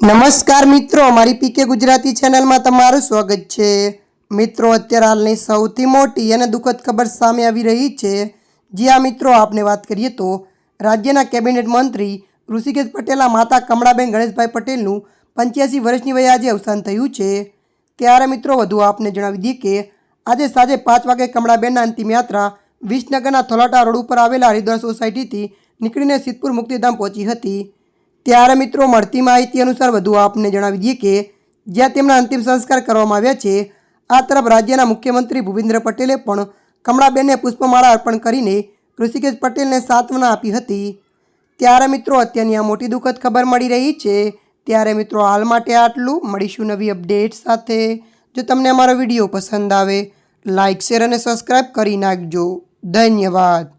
નમસ્કાર મિત્રો મારી પીકે ગુજરાતી ચેનલમાં તમારું સ્વાગત છે. મિત્રો, અત્યારે હાલની સૌથી મોટી અને દુઃખદ ખબર સામે આવી રહી છે. જે આ મિત્રો, આપને વાત કરીએ તો રાજ્યના કેબિનેટ મંત્રી ઋષિકેશ પટેલના માતા કમળાબેન ગણેશભાઈ પટેલનું પંચ્યાસી વર્ષની વયે આજે અવસાન થયું છે. ત્યારે મિત્રો, વધુ આપને જણાવી દઈએ કે આજે સાંજે પાંચ વાગે કમળાબેનના અંતિમ યાત્રા વિસનગરના થોલાટા રોડ ઉપર આવેલા હરિદ્વાર સોસાયટીથી નીકળીને સિદ્ધપુર મુક્તિધામ પહોંચી હતી. ત્યારે મિત્રો મળતી માહિતી અનુસાર વધુ આપને જણાવી દઈએ કે જ્યાં તેમના અંતિમ સંસ્કાર કરવામાં આવ્યા છે, આ તરફ રાજ્યના મુખ્યમંત્રી ભૂપેન્દ્ર પટેલે પણ કમળાબેનને પુષ્પમાળા અર્પણ કરીને ઋષિકેશ પટેલને સાંત્વના આપી હતી. ત્યારે મિત્રો અત્યારની આ મોટી દુઃખદ ખબર મળી રહી છે. ત્યારે મિત્રો હાલ માટે આટલું. મળીશું નવી અપડેટ સાથે. જો તમને અમારો વીડિયો પસંદ આવે લાઇક શેર અને સબસ્ક્રાઈબ કરી નાખજો. ધન્યવાદ.